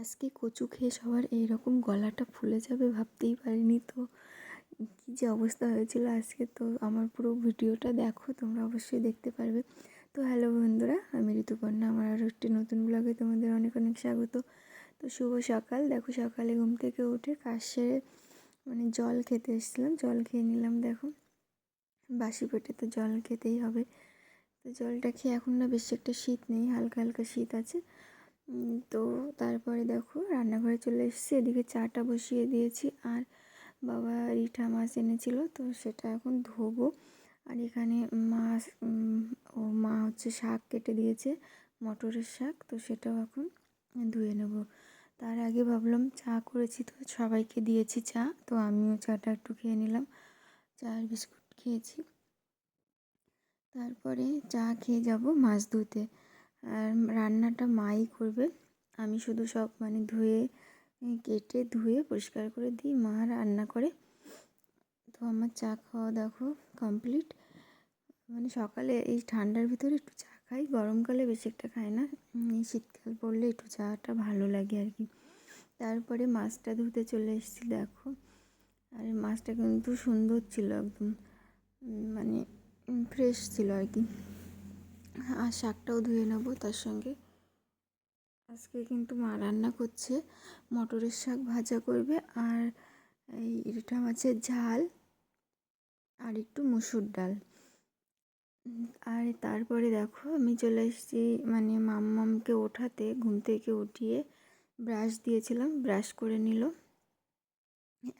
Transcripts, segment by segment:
আজকে কচু খেয়ে সবার এইরকম গলাটা ফুলে যাবে ভাবতেই পারিনি তো। কী যে অবস্থা হয়েছিল আজকে তো আমার পুরো ভিডিওটা দেখো, তোমরা অবশ্যই দেখতে পারবে। তো হ্যালো বন্ধুরা, আমি ঋতুপর্ণা, আমার আরও একটি নতুন ব্লগে তোমাদের অনেক অনেক স্বাগত। তো শুভ সকাল, দেখো সকালে ঘুম থেকে উঠে কাজ সেরে মানে জল খেতে এসেছিলাম, জল খেয়ে নিলাম দেখো। বাসি পেটে তো জল খেতেই হবে। তো জলটা খেয়ে এখন না বেশি একটা শীত নেই, হালকা হালকা শীত আছে। তো তারপরে দেখো রান্নাঘরে চলে এসেছি, এদিকে চাটা বসিয়ে দিয়েছি আর বাবা রিঠা মাছ এনেছিল, তো সেটা এখন ধোবো। আর এখানে মাছ ও মা হচ্ছে শাক কেটে দিয়েছে, মটরের শাক, তো সেটাও এখন ধুয়ে নেব। তার আগে ভাবলাম চা করেছি তো, সবাইকে দিয়েছি চা, তো আমিও চাটা একটু খেয়ে নিলাম চা আর বিস্কুট খেয়েছি। তারপরে চা খেয়ে যাব মাছ ধুতে। আর রান্নাটা মাই করবে। আমি শুধু সব মানে ধুয়ে, কেটে, ধুয়ে, পরিষ্কার করে দিই। মা রান্না করে। তো আমার চা খাওয়া দেখো কমপ্লিট মানে সকালে এই ঠান্ডার ভিতরে একটু চা খাই। গরমকালে বেশি একটা খাই না। শীতকাল পড়লে একটু চাটা ভালো লাগে আর কি। তারপরে মাছটা ধুতে চলে এসেছি দেখো। আর মাছটা কিন্তু সুন্দর ছিল একদম। মানে ফ্রেশ ছিল আর কি। আর শাকটাও ধুয়ে নেব তার সঙ্গে। আজকে কিন্তু মা রান্না করছে, মটরের শাক ভাজা করবে আর এই রিঠা মাছের ঝাল আর একটু মুসুর ডাল। আর তারপরে দেখো আমি চলে এসেছি মানে মাম্মামকে ওঠাতে, ঘুম থেকে উঠিয়ে ব্রাশ দিয়েছিলাম, ব্রাশ করে নিল।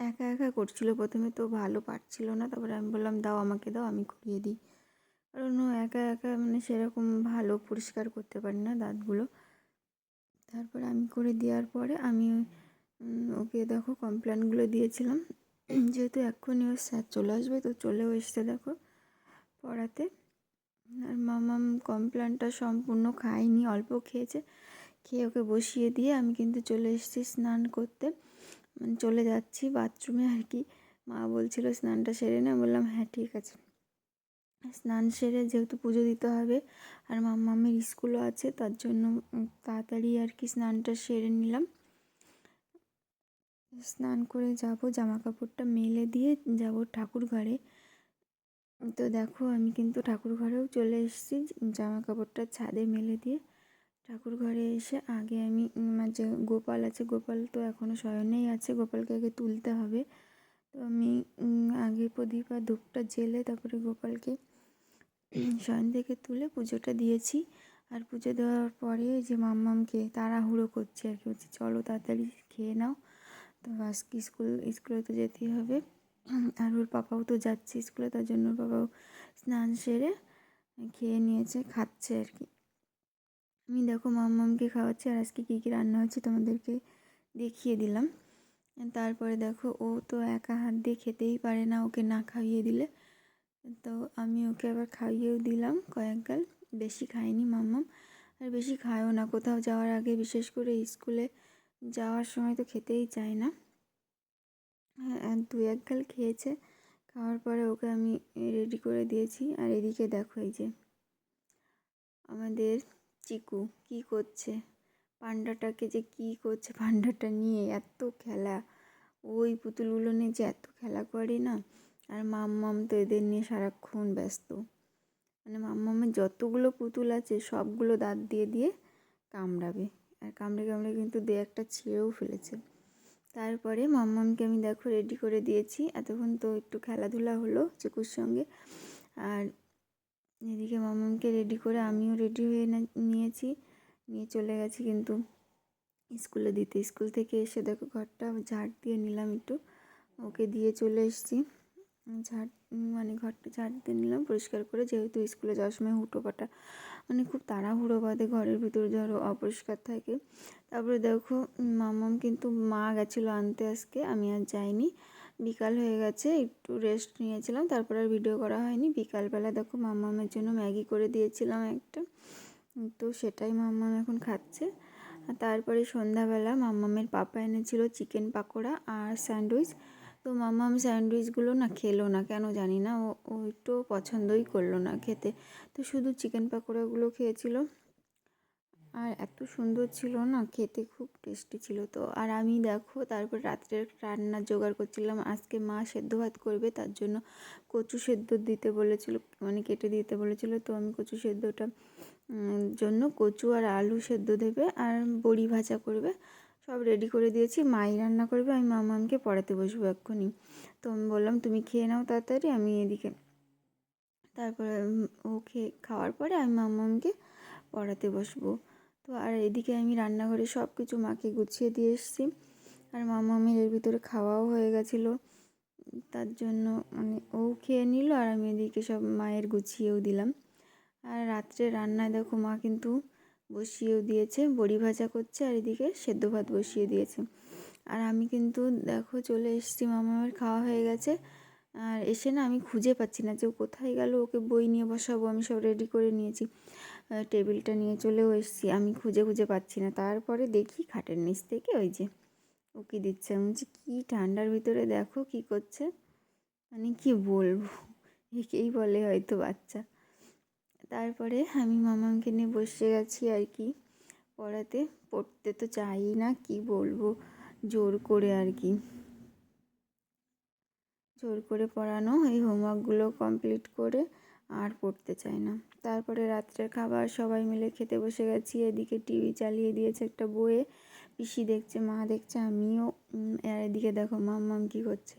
একা একা করছিল প্রথমে, তো ভালো পারছিল না, তারপরে আমি বললাম, দাও আমাকে দাও, আমি করিয়ে দিই। কারণ ও একা একা মানে সেরকম ভালো পরিষ্কার করতে পারি না দাঁতগুলো। তারপরে আমি করে দেওয়ার পরে আমি ওকে দেখো কমপ্লেনগুলো দিয়েছিলাম। যেহেতু এক্ষুনি ওর স্যার চলে আসবে, তো চলেও এসছে দেখো পড়াতে। আর মামাম কমপ্লেনটা সম্পূর্ণ খায়নি, অল্প খেয়েছে। খেয়ে ওকে বসিয়ে দিয়ে আমি কিন্তু চলে এসেছি স্নান করতে। মানে চলে যাচ্ছি বাথরুমে আর কি। মা বলছিল স্নানটা সেরে না বললাম হ্যাঁ ঠিক আছে। স্নান সেরে যেহেতু পুজো দিতে হবে আর মাম্মামের স্কুলও আছে, তার জন্য তাড়াতাড়ি আর কি স্নানটা সেরে নিলাম। স্নান করে যাব জামা কাপড়টা মেলে দিয়ে যাব ঠাকুর ঘরে তো দেখো, আমি কিন্তু ঠাকুর ঘরেও চলে এসেছি জামা কাপড়টা ছাদে মেলে দিয়ে ঠাকুর ঘরে এসে আগে আমি আমার যে গোপাল আছে, গোপাল তো এখনও শয়নেই আছে, গোপালকে আগে তুলতে হবে। তো আমি আগে প্রদীপ আর ধূপটা জেলে তারপরে গোপালকে শয়ন থেকে তুলে পুজোটা দিয়েছি। আর পুজো দেওয়ার পরে যে মাম্মামকে তাড়াহুড়ো করছে আর কি, বলছে, চলো তাড়াতাড়ি খেয়ে নাও। তো আজকে স্কুল, স্কুলে তো যেতেই হবে। আর ওর পাপাও তো যাচ্ছে স্কুলে, তার জন্য ওর পাপাও স্নান সেরে খেয়ে নিয়েছে, খাচ্ছে আর কি। আমি দেখো মাম্মামকে খাওয়াচ্ছি আর আজকে কী কী রান্না হচ্ছে তোমাদেরকে দেখিয়ে দিলাম। তারপরে দেখো, ও তো একা হাত দিয়ে খেতেই পারে না ওকে না খাইয়ে দিলে। তো আমি ওকে আবার খাইয়েও দিলাম কয়েক গাল। বেশি খায়নি মাম্মাম। আর বেশি খায়ও না। কোথাও যাওয়ার আগে বিশেষ করে স্কুলে যাওয়ার সময় তো খেতেই চায় না। হ্যাঁ দু এক গাল খেয়েছে। খাওয়ার পরে ওকে আমি রেডি করে দিয়েছি। আর এদিকে দেখো এই যে আমাদের চিকু কি করছে। পান্ডাটাকে যে কি করছে পান্ডাটা নিয়ে এত খেলা। ওই পুতুলগুলো নিয়ে যে এত খেলা করে না। আর মাম্মাম তো এদের নিয়ে সারাক্ষণ ব্যস্ত। মানে মাম্মামের যতগুলো পুতুল আছে সবগুলো দাঁত দিয়ে দিয়ে কামড়াবে। আর কামড়ে কামড়ে কিন্তু দু একটা ছিঁড়েও ফেলেছে। তারপরে মাম্মামকে আমি দেখো রেডি করে দিয়েছি। এতক্ষণ তো একটু খেলাধুলা হলো চিকুর সঙ্গে। আর এদিকে মাম্মামকে রেডি করে আমিও রেডি হয়ে নিয়েছি। নিয়ে চলে গেছি কিন্তু স্কুলে দিতে। স্কুল থেকে এসে দেখো ঘরটা ঝাড় দিয়ে নিলাম একটু। ওকে দিয়ে চলে এসেছি। ঝাড় মানে ঘরটা ঝাড় দিয়ে নিলাম পরিষ্কার করে। যেহেতু স্কুলে যাওয়ার সময় হুটো পাটা মানে খুব তাড়াহুড়ো বাদে ঘরের ভিতরে ধরো অপরিষ্কার থাকে। তারপরে দেখো মামাম কিন্তু মা গেছিল আনতে আজকে, আমি আর যাইনি। বিকাল হয়ে গেছে, একটু রেস্ট নিয়েছিলাম, তারপর আর ভিডিও করা হয়নি। বিকালবেলা দেখো মামামের জন্য ম্যাগি করে দিয়েছিলাম একটা। তো সেটাই মাম্মাম এখন খাচ্ছে। তারপরে সন্ধ্যাবেলা মাম্মামের পাপা এনেছিল চিকেন পাকোড়া আর স্যান্ডউইচ। তো মাম্মাম স্যান্ডউইচগুলো না খেলো না, কেন জানি না, ও একটু পছন্দই করল না খেতে। তো শুধু চিকেন পাকোড়াগুলো খেয়েছিল। আর এত সুন্দর ছিল না, খেতে খুব টেস্টি ছিল তো। আর আমি দেখো, তারপর রাত্রে রান্না জোগাড় করছিলাম, আজকে মা সেদ্ধ ভাত করবে, তার জন্য কচু সেদ্ধ দিতে বলেছিল মানে কেটে দিতে বলেছিল, তো আমি কচু সেদ্ধটা জন্য কচু আর আলু সেদ্ধ দেবে আর বড়ি ভাজা করবে। সব রেডি করে দিয়েছি, মাই রান্না করবে, আমি মামামকে পড়াতে বসবো এক্ষুনি। তো আমি বললাম, তুমি খেয়ে নাও তাড়াতাড়ি, আমি এদিকে তারপরে ও খেয়ে, খাওয়ার পরে আমি মামামকে পড়াতে বসবো। তো আর এদিকে আমি রান্নাঘরে সব কিছু মাকে গুছিয়ে দিয়ে এসেছি। আর মামামের এর ভিতরে খাওয়াও হয়ে গেছিল। তার জন্য মানে ও খেয়ে নিল আর আমি এদিকে সব মায়ের গুছিয়েও দিলাম। আর রাত্রে রান্নায় দেখো মা কিন্তু বসিয়েও দিয়েছে, বড়ি ভাজা করছে আর এদিকে সেদ্ধ ভাত বসিয়ে দিয়েছে। আর আমি কিন্তু দেখো চলে এসেছি মামামের খাওয়া হয়ে গেছে। আর এসে না আমি খুঁজে পাচ্ছি না যে ও কোথায় গেল, ওকে বই নিয়ে বসাবো, আমি সব রেডি করে নিয়েছি। টেবিলটা নিয়ে চলেও এসেছি। আমি খুঁজে খুঁজে পাচ্ছি না। তারপরে দেখি খাটের নিচ থেকে ওই যে ও কি দিচ্ছে। আমি বলছি, কী ঠান্ডার ভিতরে দেখো কি করছে? মানে কি বলব? একেই বলে হয়তো বাচ্চা। তারপরে আমি মামাকে নিয়ে বসে গেছি আর কি পড়াতে। পড়তে তো চাই না, কি বলব? জোর করে আর কি। জোর করে পড়ানো, এই হোমওয়ার্কগুলো কমপ্লিট করে আর পড়তে চায় না। তারপরে রাত্রের খাবার সবাই মিলে খেতে বসে গেছি। এদিকে টিভি চালিয়ে দিয়েছে একটা বইয়ে। পিসি দেখছে, মা দেখছে, আমিও। আর এদিকে দেখো মাম মাম কী করছে।